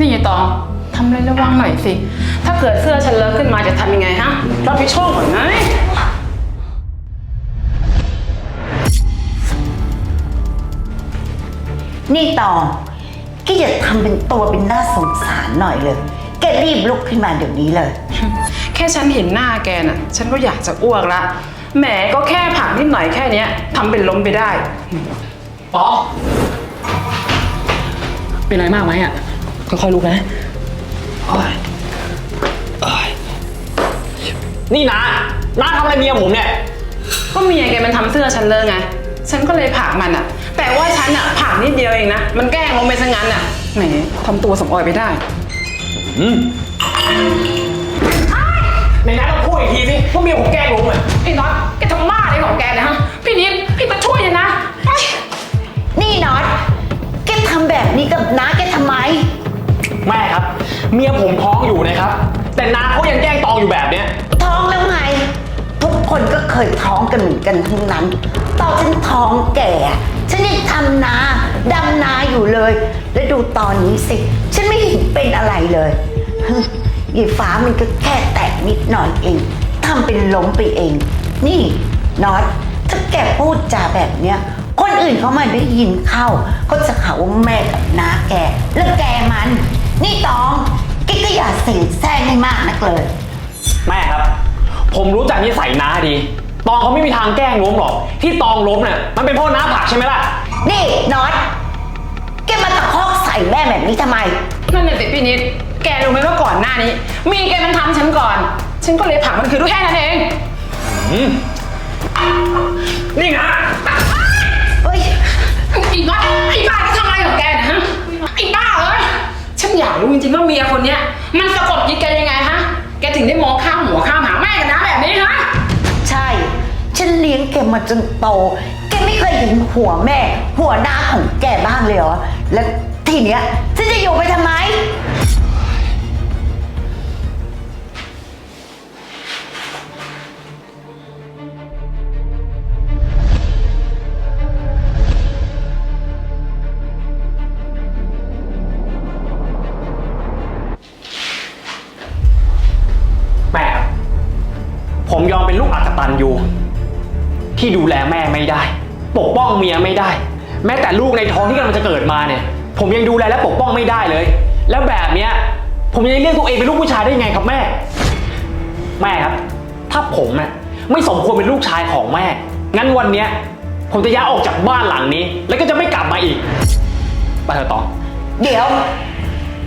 นี่ยายตองทำอะไรระวังหน่อยสิ ถ้าเกิดเสื้อฉันเลอะขึ้นมาจะทำยังไงฮะรับผิดชอบก่อนไงนี่ตองแกอย่าทำเป็นตัวเป็นหน้าสงสารหน่อยเลย แกรีบลุกขึ้นมาเดี๋ยวนี้เลย แค่ฉันเห็นหน้าแกน่ะ ฉันก็อยากจะอ้วกละแหมก็แค่ผักนิดหน่อยแค่เนี้ยทำเป็นล้มไปได้ ปอเป็นไรมากไหมอะ ค่อยๆลุกนะโอ๊ยโอ๊ยนี่นะน้าทำอะไรเมียผมเนี่ย ก็เมียแกมันทำเสื้อฉันเลยไง ฉันก็เลยผลักมันอะแต่ว่าฉันอะผลักนิดเดียวเองนะ มันแกล้งลงไปซะงั้นอะแหมทำตัวสมออยไปได้ อืมในนั้นเราพูดอีกทีสิว่าเมียผมแกล้งผมอะไอ้น็อตแกทำบ้าอะไรของแกเนะฮะ พี่นิด พี่มาช่วยฉันนะไปนี่น็อตแกทำแบบนี้กับน้าแกทำไมแม่ครับ เมียผมท้องอยู่นะครับ แต่น้าเขายังแกล้งตองอยู่แบบเนี้ย ท้องแล้วไง ทุกคนก็เคยท้องกันเหมือนกันทั้งนั้น ตอนฉันท้องแก่ ฉันยังทำนาดำนาอยู่เลย แล้วดูตอนนี้สิ ฉันไม่เห็นเป็นอะไรเลยฮึยีฟ้ามันก็แค่แตกนิดหน่อยเองทำเป็นล้มไปเอง นี่น็อตถ้าแกพูดจาแบบเนี้ย คนอื่นเขามาได้ยินเข้าก็จะหาว่าแม่กับน้าแก แล้วแกมัน นี่ตองแกก็อย่าเสียงแซงให้มากนักเลย แม่ครับ ผมรู้จักนิสัยน้าดี ตองเขาไม่มีทางแกล้งล้มหรอก ที่ตองล้มเนี่ยมันเป็นเพราะน้าผลักใช่ไหมล่ะ นี่น็อตแกมาตะคอกใส่แม่แบบนี้ทำไม นั่นน่ะสิพี่นิด แกรู้ไหมว่าก่อนหน้านี้ มีแกมันทำฉันก่อน ฉันก็เลยผลักมันคือด้วยแค่นั้นเอง อืมนี่นะเฮ้ยไอ้บ้าไอ้บ้าจะทำอะไรของแกนะฮะไอ้บ้าเอ้ยฉั นอยากรู้จริงๆว่าเมียคนเนี้ย มันสะกดจิตแกยังไงฮะ แกถึงได้มองข้ามหัวข้ามหางแม่กันนะแบบนี้ฮะ ใช่ ฉันเลี้ยงแกมาจนโต แกไม่เคยเห็นหัวแม่ หัวหน้าของแกบ้างเลยเหรอ แล้วทีเนี้ยฉันจะอยู่ไปทำไม ตันยู ที่ดูแลแม่ไม่ได้ ปกป้องเมียไม่ได้ แม้แต่ลูกในท้องที่กำลังจะเกิดมาเนี่ย ผมยังดูแลและปกป้องไม่ได้เลย แล้วแบบเนี้ยผมยังเรียกตัวเองเป็นลูกผู้ชายได้ยังไงครับแม่ แม่ครับ ถ้าผมน่ะไม่สมควรเป็นลูกชายของแม่ งั้นวันเนี้ยผมจะย้ายออกจากบ้านหลังนี้ แล้วก็จะไม่กลับมาอีกไปเถอะตอง เดี๋ยว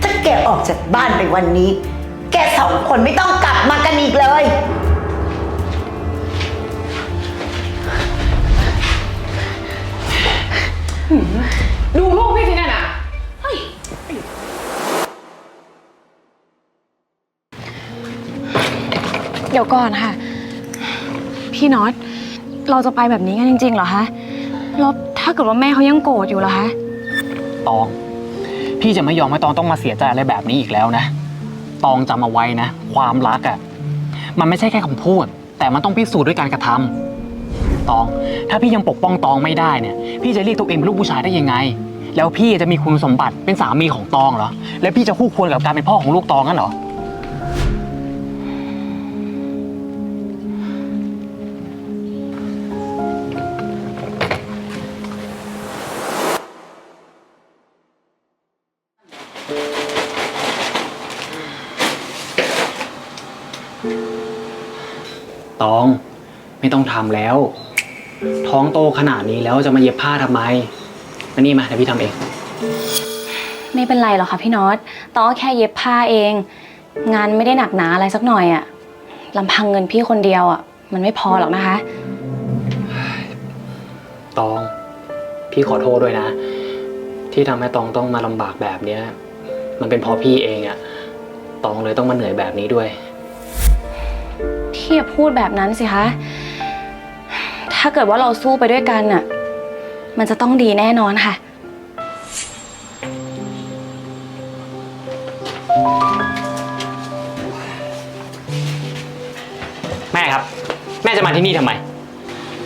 ถ้าแกออกจากบ้านไปวันนี้ แกสองคนไม่ต้องกลับมากันอีกเลย ดูลูกพี่สินั่นน่ะเฮ้ยเดี๋ยวก่อนค่ะ พี่น็อต เราจะไปแบบนี้กันจริงๆเหรอคะแล้วถ้าเกิดว่าแม่เขายังโกรธอยู่เหรอคะ ตอง พี่จะไม่ยอมให้ตองต้องมาเสียใจอะไรแบบนี้อีกแล้วนะ ตองจำเอาไว้นะ ความรักอะ่ะ มันไม่ใช่แค่คำพูด แต่มันต้องพิสูจน์ด้วยการกระทำ ตอง ถ้าพี่ยังปกป้องตองไม่ได้เนี่ย พี่จะเรียกตัวเองเป็นลูกผู้ชายได้ยังไง แล้วพี่จะมีคุณสมบัติเป็นสามีของตองเหรอ แล้วพี่จะคู่ควรกับการเป็นพ่อของลูกตองงั้นเหรอ ตอง ไม่ต้องทำแล้ว ท้องโตขนาดนี้แล้วจะมาเย็บผ้าทำไมมานี่มาเดี๋ยวพี่ทำเอง ไม่เป็นไรหรอกค่ะพี่น็อตตองก็แค่เย็บผ้าเอง งานไม่ได้หนักหนาอะไรสักหน่อยอะลำพังเงินพี่คนเดียวอะมันไม่พอหรอกนะคะ ตอง พี่ขอโทษด้วยนะ ที่ทำให้ตองต้องมาลำบากแบบเนี้ย มันเป็นเพราะพี่เองอะตองเลยต้องมาเหนื่อยแบบนี้ด้วย พี่อย่าพูดแบบนั้นสิคะ ถ้าเกิดว่าเราสู้ไปด้วยกันอะมันจะต้องดีแน่นอนค่ะ แม่ครับ แม่จะมาที่นี่ทำไม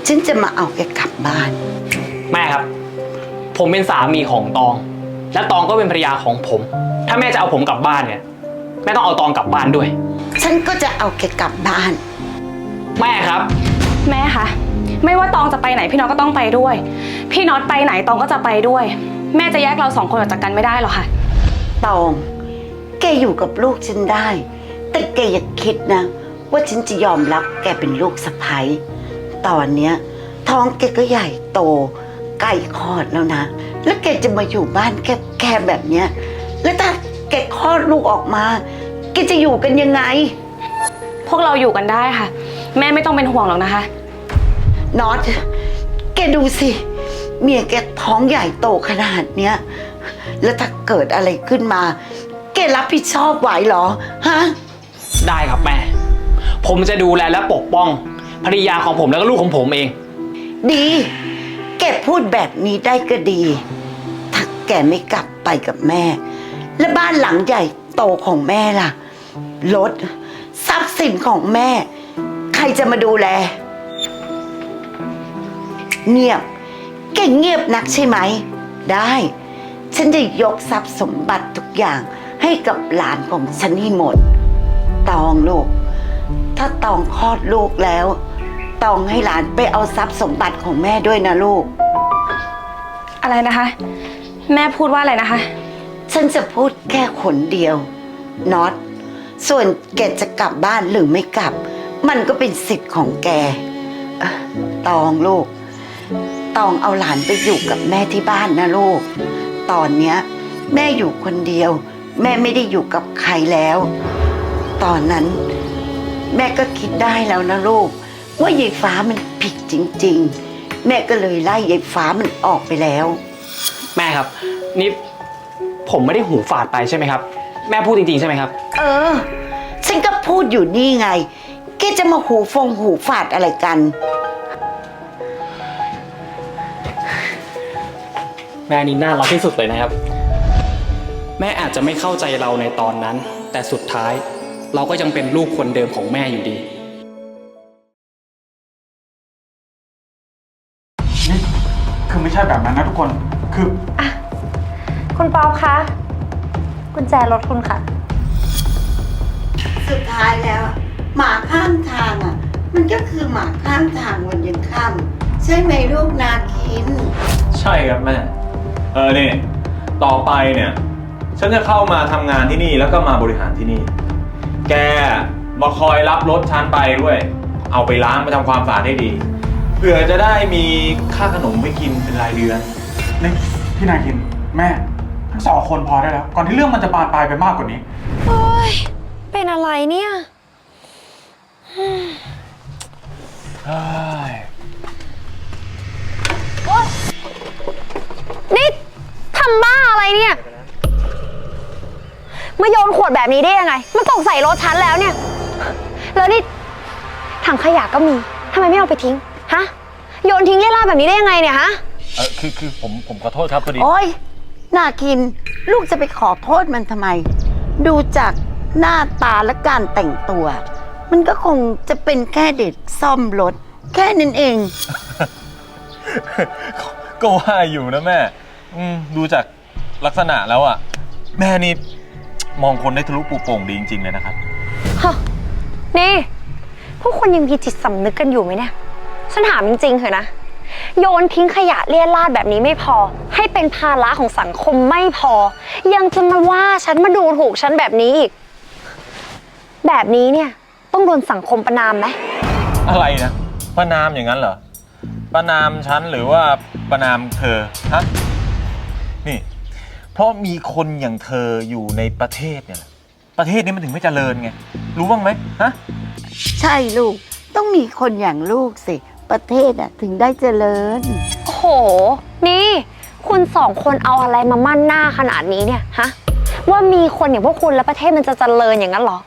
ฉันจะมาเอาแกกลับบ้าน แม่ครับ ผมเป็นสามีของตอง และตองก็เป็นภรรยาของผม ถ้าแม่จะเอาผมกลับบ้านเนี่ยแม่ต้องเอาตองกลับบ้านด้วย ฉันก็จะเอาแกกลับบ้าน แม่ครับ แม่คะ ไม่ว่าตองจะไปไหนพี่น็อตก็ต้องไปด้วย พี่น็อตไปไหนตองก็จะไปด้วย แม่จะแยกเราสองคนออกจากกันไม่ได้หรอกค่ะ ตอง แกอยู่กับลูกฉันได้ แต่แกอย่าคิดนะ ว่าฉันจะยอมรับแกเป็นลูกสะใภ้ตอนเนี้ยท้องแกก็ใหญ่โตใกล้คลอดแล้วนะ แล้วแกจะมาอยู่บ้านแคบๆแบบเนี้ย แล้วถ้าแกคลอดลูกออกมาแกจะอยู่กันยังไง พวกเราอยู่กันได้ค่ะ แม่ไม่ต้องเป็นห่วงหรอกนะคะ น็อต แกดูสิ เมียแกท้องใหญ่โตขนาดเนี้ย แล้วถ้าเกิดอะไรขึ้นมา แกรับผิดชอบไหวเหรอ ฮะ ได้ครับแม่ ผมจะดูแลและปกป้องภรรยาของผมแล้วก็ลูกของผมเอง ดี แกพูดแบบนี้ได้ก็ดี ถ้าแกไม่กลับไปกับแม่ และบ้านหลังใหญ่โตของแม่ล่ะ รถ ทรัพย์สินของแม่ ใครจะมาดูแล เงียบแกเงียบนักใช่ไหม ได้ ฉันจะยกทรัพย์สมบัติทุกอย่างให้กับหลานของฉันให้หมด ตองลูก ถ้าตองคลอดลูกแล้ว ตองให้หลานไปเอาทรัพย์สมบัติของแม่ด้วยนะลูก อะไรนะคะ แม่พูดว่าอะไรนะคะ ฉันจะพูดแค่คนเดียวน็อตส่วนแกจะกลับบ้านหรือไม่กลับ มันก็เป็นสิทธิ์ของแกเอ่อตองลูก ตองเอาหลานไปอยู่กับแม่ที่บ้านนะลูก ตอนเนี้ยแม่อยู่คนเดียว แม่ไม่ได้อยู่กับใครแล้ว ตอนนั้น แม่ก็คิดได้แล้วนะลูก ว่ายายฟ้ามันผิดจริง ๆ แม่ก็เลยไล่ยายฟ้ามันออกไปแล้ว แม่ครับ นี่ผมไม่ได้หูฝาดไปใช่ไหมครับ แม่พูดจริงๆใช่ไหมครับ เออ ฉันก็พูดอยู่นี่ไงแกจะมาหูฟงหูฝาดอะไรกัน แม่นี่น่ารักที่สุดเลยนะครับ แม่อาจจะไม่เข้าใจเราในตอนนั้น แต่สุดท้ายเราก็ยังเป็นลูกคนเดิมของแม่อยู่ดี นี่คือไม่ใช่แบบนั้นนะทุกคน คือ คุณป๊อปคะ กุญแจรถคุณค่ะ สุดท้ายแล้ว หมาข้างทางอะ มันก็คือหมาข้างทางวันยังค่ำใช่ไหมลูกนาคิน ใช่ครับแม่ เออเนี่ยต่อไปเนี่ย ฉันจะเข้ามาทำงานที่นี่แล้วก็มาบริหารที่นี่ แกมาคอยรับรถฉันไปด้วย เอาไปล้างไปทำความสะอาดให้ดีเผื่อจะได้มีค่าขนมไปกินเป็นรายเดือน นี่พี่นาคินแม่ ทั้งสองคนพอได้แล้ว ก่อนที่เรื่องมันจะบานปลายไปมากกว่านี้ โอ้ย เป็นอะไรเนี่ย นี่ทำบ้าอะไรเนี่ย มาโยนขวดแบบนี้ได้ยังไง มันตกใส่รถฉันแล้วเนี่ย แล้วนี่ถังขยะก็มีทำไมไม่เอาไปทิ้ง ฮะ โยนทิ้งเรี่ยราดแบบนี้ได้ยังไงเนี่ยฮะ เออคือคือผมผมขอโทษครับพอดี โอ้ยนาคิน ลูกจะไปขอโทษมันทำไม ดูจากหน้าตาและการแต่งตัว มันก็คงจะเป็นแค่เด็กซ่อมรถ แค่นั้นเอง ก็ว่าอยู่นะแม่ อืมดูจากลักษณะแล้วอะ แม่นี่ มองคนได้ทะลุปูโป่งดีจริง ๆ เลยนะครับ ฮะนี่ พวกคุณยังมีจิตสำนึกกันอยู่ไหมเนี่ย ฉันถามจริงๆเถอะนะ โยนทิ้งขยะเลี่ยราดแบบนี้ไม่พอ ให้เป็นภาระของสังคมไม่พอ ยังจะมาว่าฉันมาดูถูกฉันแบบนี้อีก แบบนี้เนี่ย ต้องโดนสังคมประนามไหม อะไรนะประนามอย่างนั้นเหรอประนามฉันหรือว่าประนามเธอฮะนี่ เพราะมีคนอย่างเธออยู่ในประเทศเนี่ยแหละประเทศนี้มันถึงไม่เจริญไง รู้บ้างไหมฮะ ใช่ลูก ต้องมีคนอย่างลูกสิ ประเทศอะถึงได้เจริญ โอ้โห นี่ คุณสองคนเอาอะไรมามั่นหน้าขนาดนี้เนี่ยฮะ ว่ามีคนอย่างพวกคุณแล้วประเทศมันจะเจริญอย่างนั้นเหรอ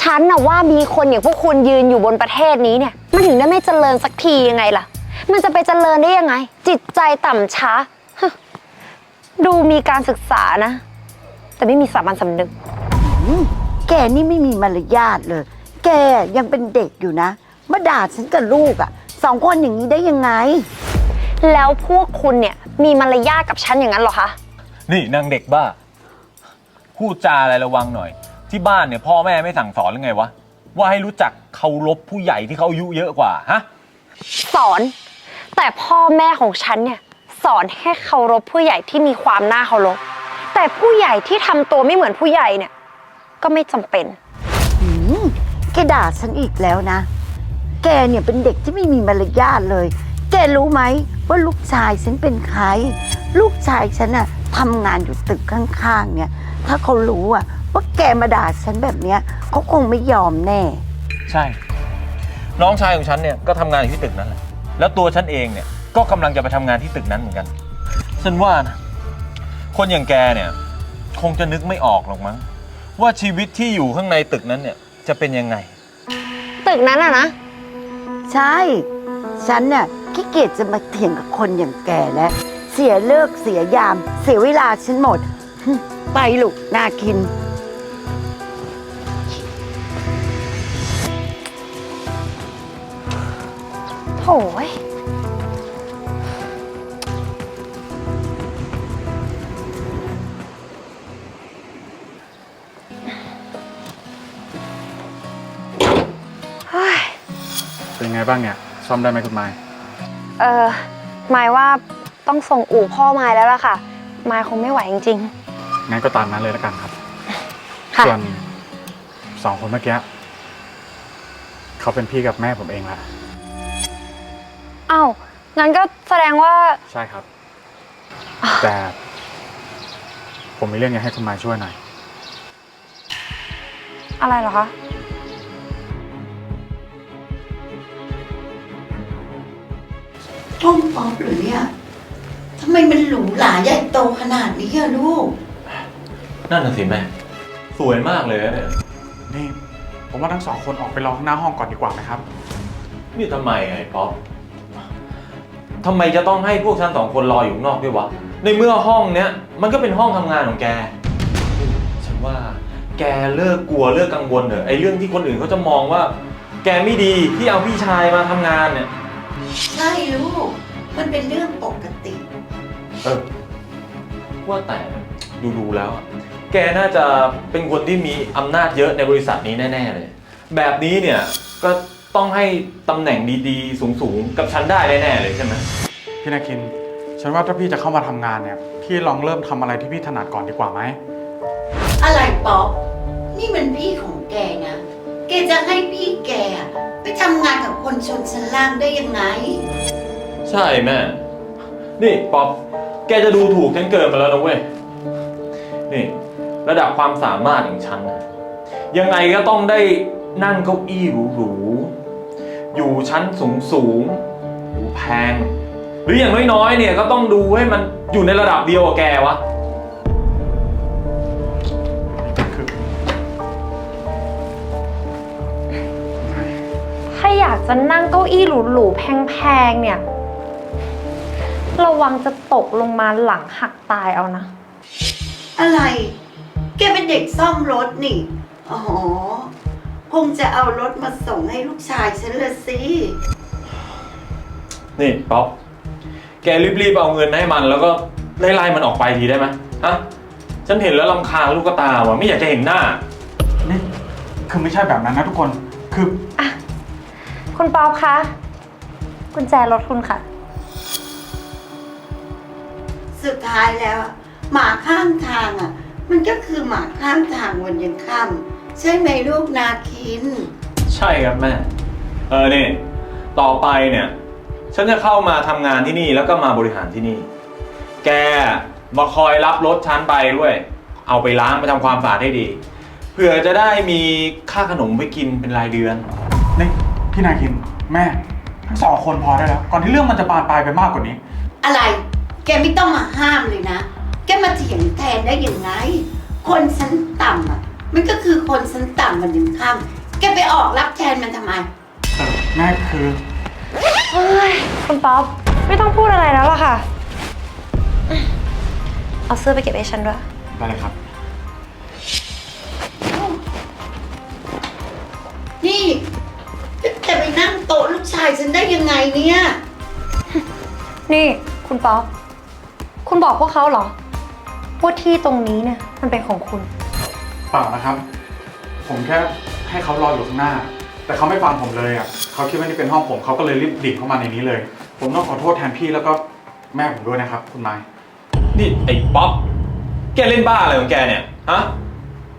ฉันน่ะว่ามีคนอย่างพวกคุณยืนอยู่บนประเทศนี้เนี่ย มันถึงได้ไม่เจริญสักทียังไงล่ะ มันจะไปเจริญได้ยังไง จิตใจต่ำช้าฮะ ดูมีการศึกษานะ แต่ไม่มีสามัญสำนึกแกนี่ไม่มีมารยาทเลย แกยังเป็นเด็กอยู่นะ มาด่าฉันกับลูกอะสองคนอย่างนี้ได้ยังไง แล้วพวกคุณเนี่ยมีมารยาทกับฉันอย่างนั้นเหรอคะ นี่นางเด็กบ้า พูดจาอะไรระวังหน่อย ที่บ้านเนี่ยพ่อแม่ไม่สั่งสอนหรือไงวะ ว่าให้รู้จักเคารพผู้ใหญ่ที่เขาอายุเยอะกว่า ฮะ สอน แต่พ่อแม่ของฉันเนี่ย สอนให้เคารพผู้ใหญ่ที่มีความน่าเคารพ แต่ผู้ใหญ่ที่ทำตัวไม่เหมือนผู้ใหญ่เนี่ย ก็ไม่จำเป็น หืมแกด่าฉันอีกแล้วนะ แกเนี่ยเป็นเด็กที่ไม่มีมารยาทเลย แกรู้ไหมว่าลูกชายฉันเป็นใคร ลูกชายฉันน่ะทำงานอยู่ตึกข้างๆ เนี่ย ถ้าเขารู้อะว่าแกมาด่าฉันแบบเนี้ยเขาคงไม่ยอมแน่ ใช่ น้องชายของฉันเนี่ยก็ทำงานอยู่ที่ตึกนั้นแหละแล้วตัวฉันเองเนี่ย ก็กำลังจะไปทำงานที่ตึกนั้นเหมือนกัน ฉันว่านะ คนอย่างแกเนี่ย คงจะนึกไม่ออกหรอกมั้ง ว่าชีวิตที่อยู่ข้างในตึกนั้นเนี่ย จะเป็นยังไง ตึกนั้นอะนะ ใช่ ฉันเนี่ยขี้เกียจจะมาเถียงกับคนอย่างแกแล้ว เสียเลิกเสียยาม เสียเวลาฉันหมดหึไปลูกนาคิน โถย ไงบ้างเนี่ย ซ่อมได้ไหมคุณไม้เออหมายว่าต้องส่งอู่พ่อมายแล้วล่ะค่ะมายคงไม่ไหวจริงงั้นก็ตามนั้นเลยแล้วกันครับ ๆ ค่ะ ส่วนสองคนเมื่อกี้เขาเป็นพี่กับแม่ผมเองแหละเอ้างั้นก็แสดงว่า ใช่ครับ แต่ผมมีเรื่องอยากให้คุณไม้ช่วยหน่อย อะไรเหรอคะ ห้องป๊อปเหรือเนี่ยทำไมมันหรูหราใหญ่โตขนาดนี้อะลูก นั่นน่ะสิแม่ สวยมากเลยนะเนี่ยนี่ ผมว่าทั้งสองคนออกไปรอข้างหน้าห้องก่อนดีกว่าไหมครับ นี่ทำไมไอ้ป๊อปทำไมจะต้องให้พวกฉันสองคนรออยู่ข้างนอกด้วยวะ ในเมื่อห้องเนี้ยมันก็เป็นห้องทำงานของแก ฉันว่าแกเลิกกลัวเลิกกังวลเถอะไอ้เรื่องที่คนอื่นเขาจะมองว่า แกไม่ดีที่เอาพี่ชายมาทำงานเนี่ย ใช่ลูก มันเป็นเรื่องปกติ เออว่าแต่ดูดูๆแล้วอะแกน่าจะเป็นคนที่มีอำนาจเยอะในบริษัทนี้แน่ ๆ เลย แบบนี้เนี่ยก็ต้องให้ตำแหน่งดีๆ สูง ๆ กับฉันได้แน่ ๆ เลยใช่ไหมพี่นาคิน ฉันว่าถ้าพี่จะเข้ามาทำงานเนี่ย พี่ลองเริ่มทำอะไรที่พี่ถนัดก่อนดีกว่าไหม อะไรป๊อปนี่มันพี่ของแกนะ แกจะให้พี่แกอะ ไปทำงานกับคนชนชั้นล่างได้ยังไง ใช่แม่ นี่ป๊อปแกจะดูถูกฉันเกินไปแล้วนะเว้ย นี่ ระดับความสามารถของฉันนะยังไงก็ต้องได้นั่งเก้าอี้หรูๆ อยู่ชั้นสูงๆดูแพง หรืออย่างน้อยๆ เนี่ยก็ต้องดูให้มันอยู่ในระดับเดียวกับแกวะาอยากจะนั่งเก้าอี้หรูๆแพงๆเนี่ย ระวังจะตกลงมาหลังหักตายเอานะ อะไร แกเป็นเด็กซ่อมรถนี่ อ๋อ คงจะเอารถมาส่งให้ลูกชายฉันละสิ นี่ป๊อปแกรีบๆเอาเงินให้มัน แล้วก็ไล่ๆมันออกไปทีได้ไหมฮะฉันเห็นแล้วลำคาญลูกตาว่ะไม่อยากจะเห็นหน้า นี่คือไม่ใช่แบบนั้นนะทุกคน คือ คุณป๊อปคะ กุญแจรถคุณค่ะ สุดท้ายแล้วอะหมาข้างทางอะ มันก็คือหมาข้างทางวันยังค่ำใช่ไหมลูกนาคิน ใช่ครับแม่ เออนี่ต่อไปเนี่ย ฉันจะเข้ามาทำงานที่นี่แล้วก็มาบริหารที่นี่ แกมาคอยรับรถฉันไปด้วย เอาไปล้างไปทำความสะอาดให้ดี เผื่อจะได้มีค่าขนมไปกินเป็นรายเดือนนี่ พี่นาคิน แม่ ทั้งสองคนพอได้แล้ว ก่อนที่เรื่องมันจะบานปลายไปมากกว่านี้ อะไร แกไม่ต้องมาห้ามเลยนะ แกมาเถียงแทนได้ยังไง คนชั้นต่ำอะ มันก็คือคนชั้นต่ำวันยังค่ำแกไปออกรับแทนมันทำไม เออแม่คือเฮ้ยคุณป๊อปไม่ต้องพูดอะไรแล้วล่ะค่ะ เอาเสื้อไปเก็บให้ฉันด้วย ได้เลยครับ นี่ แกไปนั่งโต๊ะลูกชายฉันได้ยังไงเนี่ย นี่คุณป๊อปคุณบอกพวกเขาเหรอว่าที่ตรงนี้เนี่ยมันเป็นของคุณ เปล่านะครับ ผมแค่ให้เขารออยู่ข้างหน้า แต่เขาไม่ฟังผมเลยอะเขาคิดว่านี่เป็นห้องผมเขาก็เลยรีบดิ่งเข้ามาในนี้เลย ผมต้องขอโทษแทนพี่แล้วก็แม่ผมด้วยนะครับ คุณไม้นี่ไอ้ป๊อป แกเล่นบ้าอะไรของแกเนี่ย ฮะ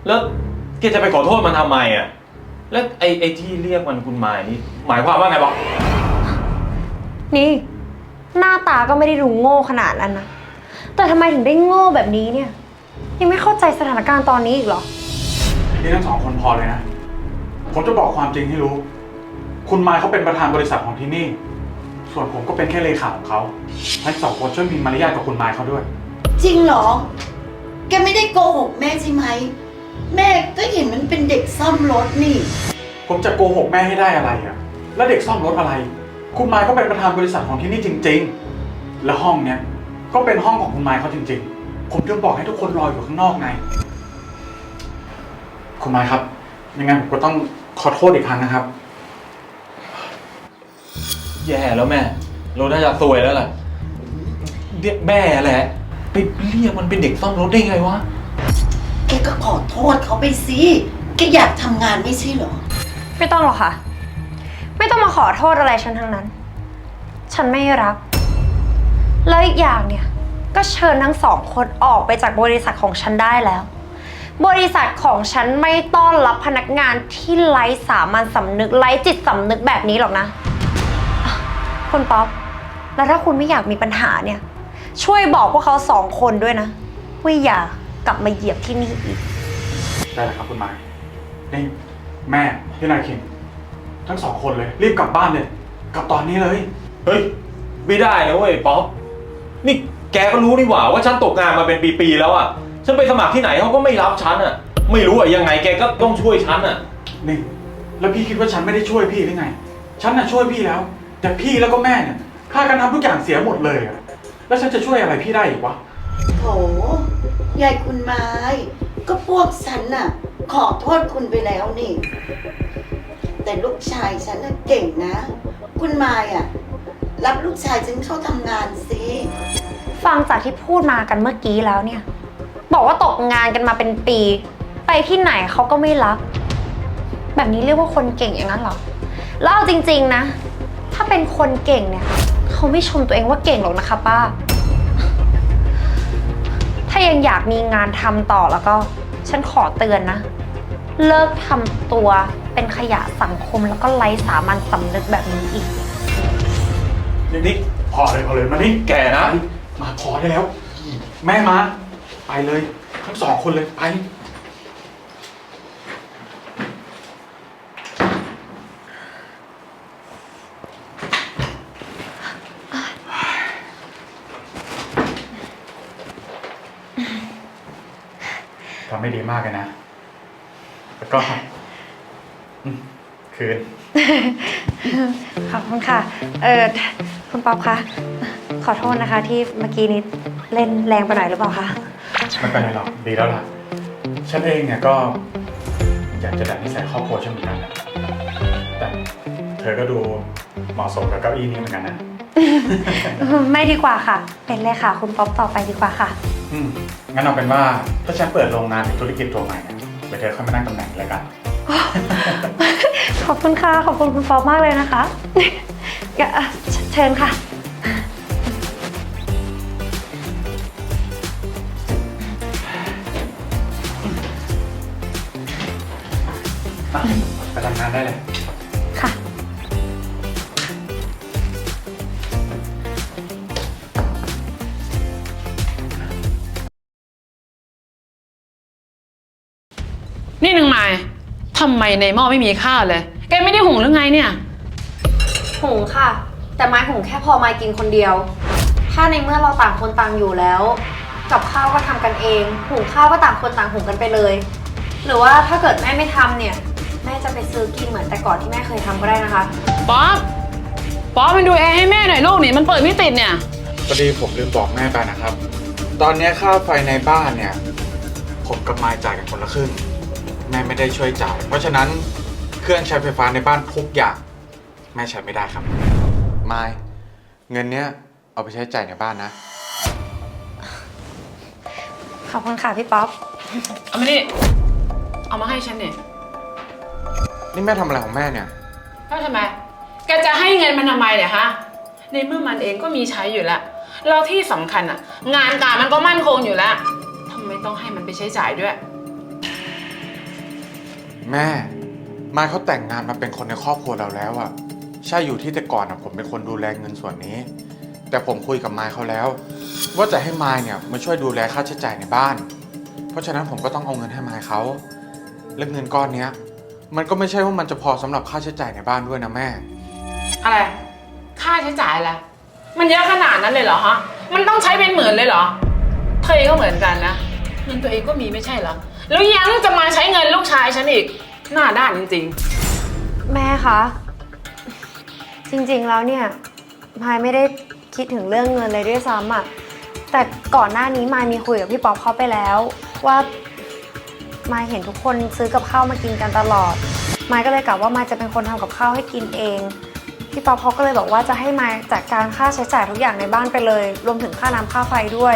แล้วแกจะไปขอโทษมันทำไมอะ แล้วไอ้ไอ้ที่เรียกมันคุณมายนี่หมายความว่าไงป๊อปนี่ หน้าตาก็ไม่ได้ดูโง่ขนาดนั้นนะ แต่ทำไมถึงได้โง่แบบนี้เนี่ย ยังไม่เข้าใจสถานการณ์ตอนนี้อีกเหรอ นี่ทั้งสองคนพอเลยนะ ผมจะบอกความจริงให้รู้ คุณไม้เขาเป็นประธานบริษัทของที่นี่ ส่วนผมก็เป็นแค่เลขาของเขาทั้งสองคนช่วยมีมารยาทกับคุณไม้เขาด้วย จริงเหรอ แกไม่ได้โกหกแม่ใช่ไหม แม่ก็เห็นมันเป็นเด็กซ่อมรถนี่ ผมจะโกหกแม่ให้ได้อะไรอะแล้วเด็กซ่อมรถอะไร คุณไม้ก็เป็นประธานบริษัทของที่นี่จริง ๆ และห้องเนี้ยก็เป็นห้องของคุณไม้เขาจริง ๆ ผมจึงบอกให้ทุกคนรออยู่ข้างนอกไง คุณไม้ครับ ยังไงผมก็ต้องขอโทษอีกครั้งนะครับ แย่แล้วแม่เราน่าจะซวยแล้วล่ะเรียกแม่แหละไปเรียกมันเป็นเด็กซ่อมรถได้ไงวะ แกก็ขอโทษเขาไปสิแกอยากทำงานไม่ใช่เหรอ ไม่ต้องหรอกค่ะ ไม่ต้องมาขอโทษอะไรฉันทั้งนั้น ฉันไม่รับ แล้วอีกอย่างเนี่ย ก็เชิญทั้งสองคนออกไปจากบริษัทของฉันได้แล้ว บริษัทของฉันไม่ต้อนรับพนักงานที่ไร้สามัญสำนึกไร้จิตสำนึกแบบนี้หรอกนะอะคุณป๊อป แล้วถ้าคุณไม่อยากมีปัญหาเนี่ย ช่วยบอกพวกเขาสองคนด้วยนะว่าอย่า กลับมาเหยียบที่นี่อีก ได้เลยครับคุณไม้นี่แม่พี่นายคิงทั้งสองคนเลย รีบกลับบ้านเลย กลับตอนนี้เลย เฮ้ย ไม่ได้นะเว้ยป๊อปนี่แกก็รู้นี่หว่าว่าฉันตกงานมาเป็นปีๆแล้วอะ ฉันไปสมัครที่ไหนเขาก็ไม่รับฉันอะ ไม่รู้อะยังไงแกก็ต้องช่วยฉันอะ นี่ แล้วพี่คิดว่าฉันไม่ได้ช่วยพี่หรือไง ฉันน่ะช่วยพี่แล้ว แต่พี่แล้วก็แม่เนี่ยพากันทำทุกอย่างเสียหมดเลยอะแล้วฉันจะช่วยอะไรพี่ได้อีกวะ โถ ยายคุณไม้ ก็พวกฉันน่ะ ขอโทษคุณไปแล้วนี่ แต่ลูกชายฉันน่ะเก่งนะ คุณไม้อะ รับลูกชายฉันเข้าทำงานสิฟังจากที่พูดมากันเมื่อกี้แล้วเนี่ย บอกว่าตกงานกันมาเป็นปี ไปที่ไหนเขาก็ไม่รับ แบบนี้เรียกว่าคนเก่งอย่างนั้นเหรอแล้วเอาจริง ๆนะ ถ้าเป็นคนเก่งเนี่ย เขาไม่ชมตัวเองว่าเก่งหรอกนะคะป้าถ้า ยังอยากมีงานทำต่อแล้วก็ ฉันขอเตือนนะ เลิกทำตัวเป็นขยะสังคมแล้วก็ไร้สามัญสำนึกแบบนี้อีก นี่พอเลยพอเลยมานี่แกนะ มาพอได้แล้ว แม่มา ไปเลย ทั้งสองคนเลยไป ม่ดีมากเลยนะ แล้วก็อืมคืน ขอบคุณค่ะ เออคุณป๊อปคะ ขอโทษนะคะ ที่เมื่อกี้นี้เล่นแรงไปหน่อยหรือเปล่าคะ ไม่เป็นไรหรอกดีแล้วล่ะ ฉันเองเนี่ยก็ อยากจะดัดนิสัยครอบครัวฉันเหมือนกันนะแต่เธอก็ดูเหมาะสมกับเก้าอี้นี้เหมือนกันนะ ไม่ดีกว่าค่ะ เป็นเลยค่ะ คุณป๊อปต่อไปดีกว่าค่ะ อืมงั้นเอาเป็นว่าถ้าฉันเปิดโรงงานหรือธุรกิจตัวใหม่เนี่ยเดี๋ยวเธอค่อยมานั่งตำแหน่งแล้วกันขอบคุณค่ะ ขอบคุณคุณป๊อปมากเลยนะคะอย่าเอ่อเชิญค่ะ อะไปทำงานได้เลย ทำไมในหม้อไม่มีข้าวเลย แกไม่ได้หุงหรือไงเนี่ย หุงค่ะ แต่ไม้หุงแค่พอไม้กินคนเดียว ถ้าในเมื่อเราต่างคนต่างอยู่แล้ว กับข้าวก็ทำกันเอง หุงข้าวก็ต่างคนต่างหุงกันไปเลย หรือว่าถ้าเกิดแม่ไม่ทำเนี่ย แม่จะไปซื้อกินเหมือนแต่ก่อนที่แม่เคยทำก็ได้นะคะ ป๊อป ป๊อปมันดูแอร์ให้แม่หน่อยลูกนี่มันเปิดไม่ติดเนี่ย พอดีผมลืมบอกแม่ไปนะครับ ตอนนี้ค่าไฟในบ้านเนี่ย ผมกับมายจ่ายกันคนละครึ่ง แม่ไม่ได้ช่วยจ่าย เพราะฉะนั้นเครื่องใช้ไฟฟ้าในบ้านทุกอย่างแม่ใช้ไม่ได้ครับมายเงินเนี้ยเอาไปใช้จ่ายในบ้านนะ ขอบคุณค่ะพี่ป๊อป เอามานี่ เอามาให้ฉันเนี่ยนี่แม่ทำอะไรของแม่เนี่ยก็ทำไม แกจะให้เงินมันทำไมเนี่ยฮะ ในเมื่อมันเองก็มีใช้อยู่แล้วแล้วที่สำคัญอะงานการมันก็มั่นคงอยู่แล้วทำไมต้องให้มันไปใช้จ่ายด้วย แม่ มายเขาแต่งงานมาเป็นคนในครอบครัวเราแล้วอะใช่อยู่ที่แต่ก่อนอะผมเป็นคนดูแลเงินส่วนนี้ แต่ผมคุยกับมายเขาแล้ว ว่าจะให้มายเนี่ยมาช่วยดูแลค่าใช้จ่ายในบ้าน เพราะฉะนั้นผมก็ต้องเอาเงินให้มายเขาและเงินก้อนเนี้ย มันก็ไม่ใช่ว่ามันจะพอสำหรับค่าใช้จ่ายในบ้านด้วยนะแม่ อะไร ค่าใช้จ่ายอะไร มันเยอะขนาดนั้นเลยเหรอฮะ มันต้องใช้เป็นหมื่นเลยเหรอ เธอเองก็เหมือนกันนะ เงินตัวเองก็มีไม่ใช่เหรอ แล้วยังจะมาใช้เงินลูกชายฉันอีก หน้าด้านจริง แม่คะ จริงๆแล้วเนี่ยมายไม่ได้คิดถึงเรื่องเงินเลยด้วยซ้ำอะแต่ก่อนหน้านี้มายมีคุยกับพี่ป๊อปเขาไปแล้ว ว่ามายเห็นทุกคนซื้อกับข้าวมากินกันตลอดมายก็เลยกะว่ามายจะเป็นคนทำกับข้าวให้กินเอง พี่ป๊อปเขาก็เลยบอกว่าจะให้มายจัดการค่าใช้จ่ายทุกอย่างในบ้านไปเลย รวมถึงค่าน้ำค่าไฟด้วย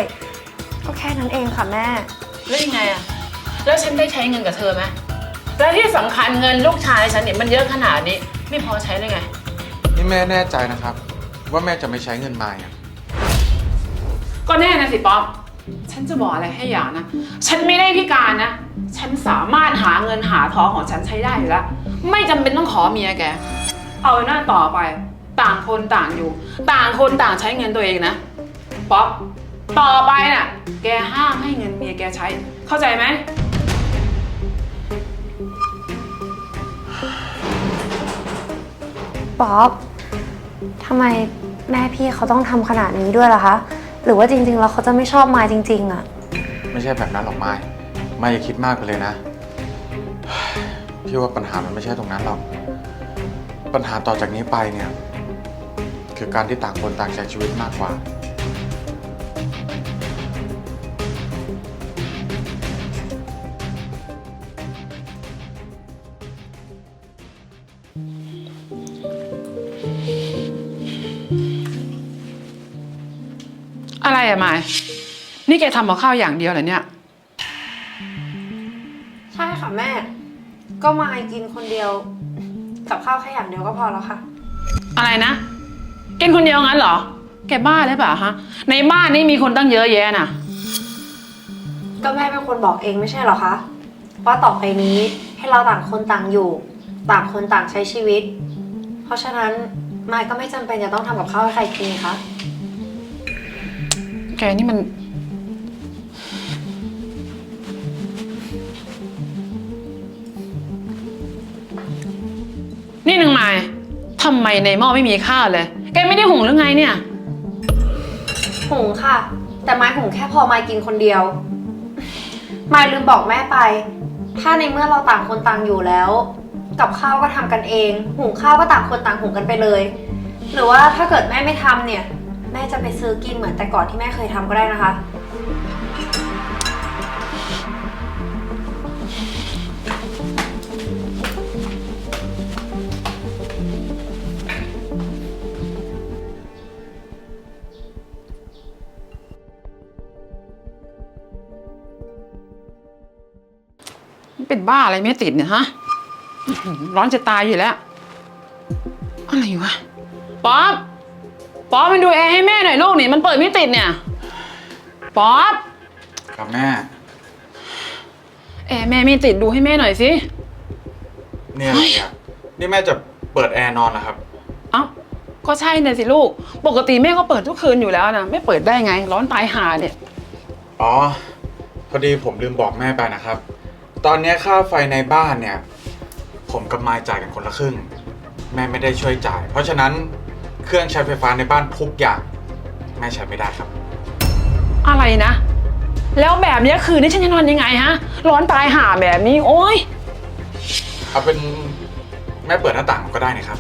ก็แค่นั้นเองค่ะแม่ ๆ แล้วยังไงอะแล้วฉันได้ใช้เงินกับเธอไหม และที่สำคัญเงินลูกชายฉันเนี่ยมันเยอะขนาดนี้ ไม่พอใช้เลยไง นี่แม่แน่ใจนะครับ ว่าแม่จะไม่ใช้เงินมายอะก็แน่นะสิป๊อปฉันจะบอกอะไรให้อย่างนะ ฉันไม่ได้พิการนะ ฉันสามารถหาเงินหาทองของฉันใช้ได้อยู่แล้ว ไม่จำเป็นต้องขอเมียแก เอาหน้าต่อไป ต่างคนต่างอยู่ ต่างคนต่างใช้เงินตัวเองนะ ป๊อป ต่อไปน่ะ แกห้ามให้เงินเมียแกใช้ เข้าใจไหม ป๊อปทำไมแม่พี่เขาต้องทำขนาดนี้ด้วยล่ะคะ หรือว่าจริง ๆ แล้วเขาจะไม่ชอบมายจริง ๆอะไม่ใช่แบบนั้นหรอกมายมายอย่าคิดมากไปเลยนะ พี่ว่าปัญหามันไม่ใช่ตรงนั้นหรอก ปัญหาต่อจากนี้ไปเนี่ย คือการที่ต่างคนต่างใช้ชีวิตมากกว่า อะไรอะมาย นี่แกทำกับข้าวอย่างเดียวเหรอเนี่ย ใช่ค่ะแม่ ก็มายกินคนเดียว กับข้าวแค่อย่างเดียวก็พอแล้วค่ะ อะไรนะ กินคนเดียวงั้นเหรอ แกบ้าหรือเปล่าฮะ ในบ้านนี่มีคนตั้งเยอะแยะน่ะ ก็แม่เป็นคนบอกเองไม่ใช่เหรอคะว่าต่อไปนี้ให้เราต่างคนต่างอยู่ ต่างคนต่างใช้ชีวิต เพราะฉะนั้นมายก็ไม่จำเป็นจะต้องทำกับข้าวให้ใครกินคะแกนี่มัน นี่นางไม้ทำไมในหม้อไม่มีข้าวเลย แกไม่ได้หุงหรือไงเนี่ย หุงค่ะ แต่ไมายหุงแค่พอไมายกินคนเดียว ไมายลืมบอกแม่ไป ถ้าในเมื่อเราต่างคนต่างอยู่แล้ว กับข้าวก็ทำกันเอง หุงข้าวก็ต่างคนต่างหุงกันไปเลย หรือว่าถ้าเกิดแม่ไม่ทำเนี่ย แม่จะไปซื้อกินเหมือนแต่ก่อนที่แม่เคยทำก็ได้นะคะ มันเป็นบ้าอะไรไม่ติดเนี่ยฮะอื้อหือร้อนจะตายอยู่แล้ว อะไรวะ ป๊อป ป๊อปมันดูแอร์ให้แม่หน่อยลูกนี่มันเปิดไม่ติดเนี่ย ป๊อปครับแม่ แอร์แม่ไม่ติดดูให้แม่หน่อยสิ เนี่ยอะไรอะนี่แม่จะเปิดแอร์นอนนะครับ เอ้า ก็ใช่น่ะสิลูก ปกติแม่ก็เปิดทุกคืนอยู่แล้วนะไม่เปิดได้ไง ร้อนตายหาเนี่ย อ๋อ พอดีผมลืมบอกแม่ไปนะครับ ตอนนี้ค่าไฟในบ้านเนี่ย ผมกับมายจ่ายกันคนละครึ่ง แม่ไม่ได้ช่วยจ่าย เพราะฉะนั้น เครื่องใช้ไฟฟ้าในบ้านทุกอย่างแม่ใช้ไม่ได้ครับ อะไรนะ แล้วแบบเนี้ยคืนนี้ฉันจะนอนยังไงฮะ ร้อนตายหาแบบนี้ โอ๊ยเอาเป็นแม่เปิดหน้าต่างก็ได้นะครับ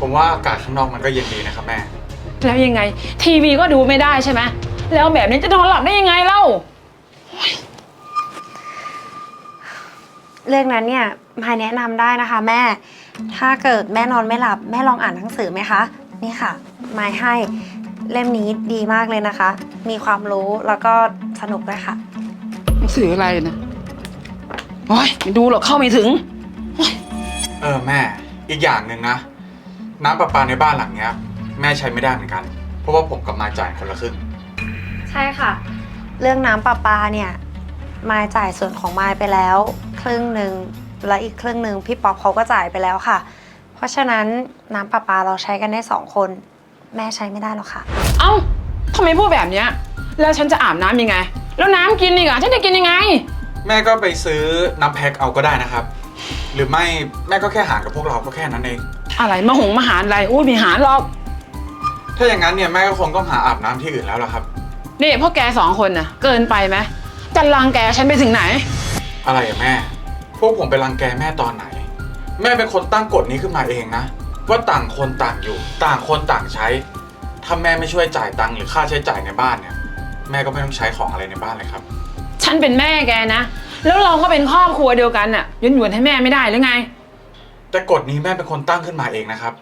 ผมว่าอากาศข้างนอกมันก็เย็นดีนะครับแม่ แล้วยังไง ทีวีก็ดูไม่ได้ใช่ไหมแล้วแบบนี้จะนอนหลับได้ยังไงเล่า เรื่องนั้นเนี่ยมายแนะนำได้นะคะแม่ ถ้าเกิดแม่นอนไม่หลับ แม่ลองอ่านหนังสือไหมคะ นี่ค่ะมายให้เล่มนี้ดีมากเลยนะคะ มีความรู้แล้วก็สนุกด้วยค่ะ หนังสืออะไรนะโอ้ยไม่ดูหรอกเข้าไม่ถึง เออแม่ อีกอย่างหนึ่งนะ น้ำประปาในบ้านหลังเนี้ย แม่ใช้ไม่ได้เหมือนกัน เพราะว่าผมกับมายจ่ายคนละครึ่ง ใช่ค่ะ เรื่องน้ำประปาเนี่ยมายจ่ายส่วนของมายไปแล้ว ครึ่งหนึ่งและอีกครึ่งหนึ่งพี่ป๊อปเขาก็จ่ายไปแล้วค่ะ เพราะฉะนั้นน้ำประปาเราใช้กันได้สองคน แม่ใช้ไม่ได้หรอกค่ะ เอ้าทำไมพูดแบบเนี้ย แล้วฉันจะอาบน้ำยังไง แล้วน้ำกินอีกอะฉันจะกินยังไง แม่ก็ไปซื้อน้ำแพ็คเอาก็ได้นะครับ หรือไม่แม่ก็แค่หารกับพวกเราก็แค่นั้นเอง อะไรมาหงมาหารอะไรอุ้ยไม่หารหรอก ถ้าอย่างนั้นเนี่ยแม่ก็คงต้องหาอาบน้ำที่อื่นแล้วล่ะครับ นี่พวกแกสองคนน่ะ เกินไปไหมจะรังแกฉันไปถึงไหน อะไรอะแม่ พวกผมไปรังแกแม่ตอนไหน แม่เป็นคนตั้งกฎนี้ขึ้นมาเองนะ ว่าต่างคนต่างอยู่ ต่างคนต่างใช้ ถ้าแม่ไม่ช่วยจ่ายตังค์หรือค่าใช้จ่ายในบ้านเนี่ย แม่ก็ไม่ต้องใช้ของอะไรในบ้านเลยครับ ฉันเป็นแม่แกนะ แล้วเราก็เป็นครอบครัวเดียวกันน่ะยนหยวนๆให้แม่ไม่ได้หรือไง แต่กฎนี้แม่เป็นคนตั้งขึ้นมาเองนะครับ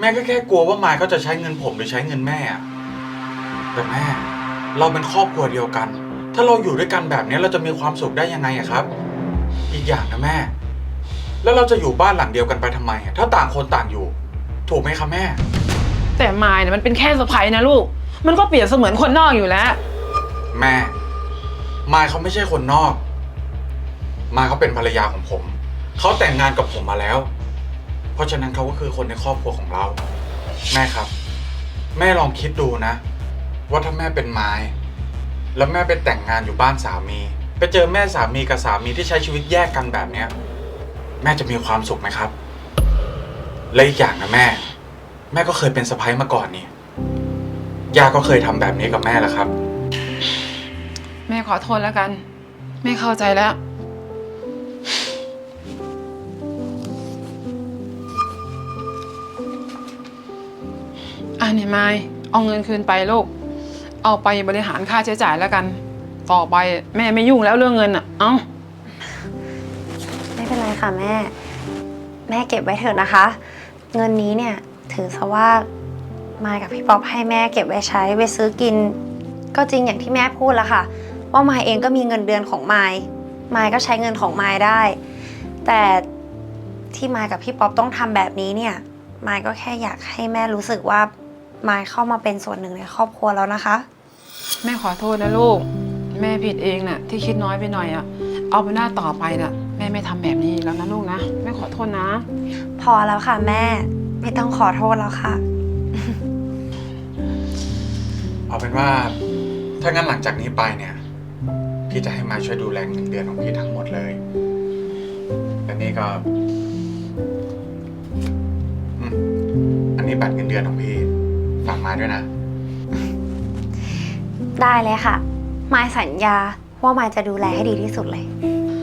แม่ก็แค่กลัวว่ามายเขาจะใช้เงินผมหรือใช้เงินแม่อะแต่แม่ เราเป็นครอบครัวเดียวกัน ถ้าเราอยู่ด้วยกันแบบนี้เราจะมีความสุขได้ยังไงอะครับ อีกอย่างนะแม่ แล้วเราจะอยู่บ้านหลังเดียวกันไปทำไมอะถ้าต่างคนต่างอยู่ ถูกไหมคะแม่ แต่มายเนี่ยมันเป็นแค่สะพ้ยนะลูก มันก็เปรียบเสมือนคนนอกอยู่แล้ว แม่ มายเขาไม่ใช่คนนอก มายเขาเป็นภรรยาของผม เขาแต่งงานกับผมมาแล้ว เพราะฉะนั้นเขาก็คือคนในครอบครัวของเรา แม่ครับ แม่ลองคิดดูนะ ว่าถ้าแม่เป็นไม้แล้วแม่ไปแต่งงานอยู่บ้านสามี ไปเจอแม่สามีกับสามีที่ใช้ชีวิตแยกกันแบบเนี้ย แม่จะมีความสุขไหมครับ และอีกอย่างนะแม่ แม่ก็เคยเป็นสะพ้ยมาก่อนนี่ย่าก็เคยทำแบบนี้กับแม่แหละครับ แม่ขอโทษแล้วกัน แม่เข้าใจแล้ว อะนี่ไม้เอาเงินคืนไปลูก เอาไปบริหารค่าใช้จ่ายแล้วกัน ต่อไปแม่ไม่ยุ่งแล้วเรื่องเงินอะ เอ้า ค่ะแม่ แม่เก็บไว้เถอะนะคะ เงินนี้เนี่ยถือซะว่ามายกับพี่ป๊อปให้แม่เก็บไว้ใช้ไว้ซื้อกิน ก็จริงอย่างที่แม่พูดแล้วค่ะ ว่ามายเองก็มีเงินเดือนของมายมายก็ใช้เงินของมายได้ แต่ที่มายกับพี่ป๊อปต้องทำแบบนี้เนี่ยมายก็แค่อยากให้แม่รู้สึกว่ามายเข้ามาเป็นส่วนหนึ่งในครอบครัวแล้วนะคะ แม่ขอโทษนะลูก แม่ผิดเองน่ะ ที่คิดน้อยไปหน่อยอะเอาไปหน้าต่อไปน่ะ ม่ไม่ทำแบบนี้อีกแล้วนะลูกนะ แม่ขอโทษนะ พอแล้วค่ะแม่ ไม่ต้องขอโทษแล้วค่ะ เอาเป็นว่า ถ้างั้นหลังจากนี้ไปเนี่ย พี่จะให้มาช่วยดูแลเงินเดือนของพี่ทั้งหมดเลยและนี่ก็อืมอันนี้บัตรเงินเดือนของพี่ฝากมาด้วยนะ ได้เลยค่ะ มายสัญญาว่ามายจะดูแลให้ดีที่สุดเลยค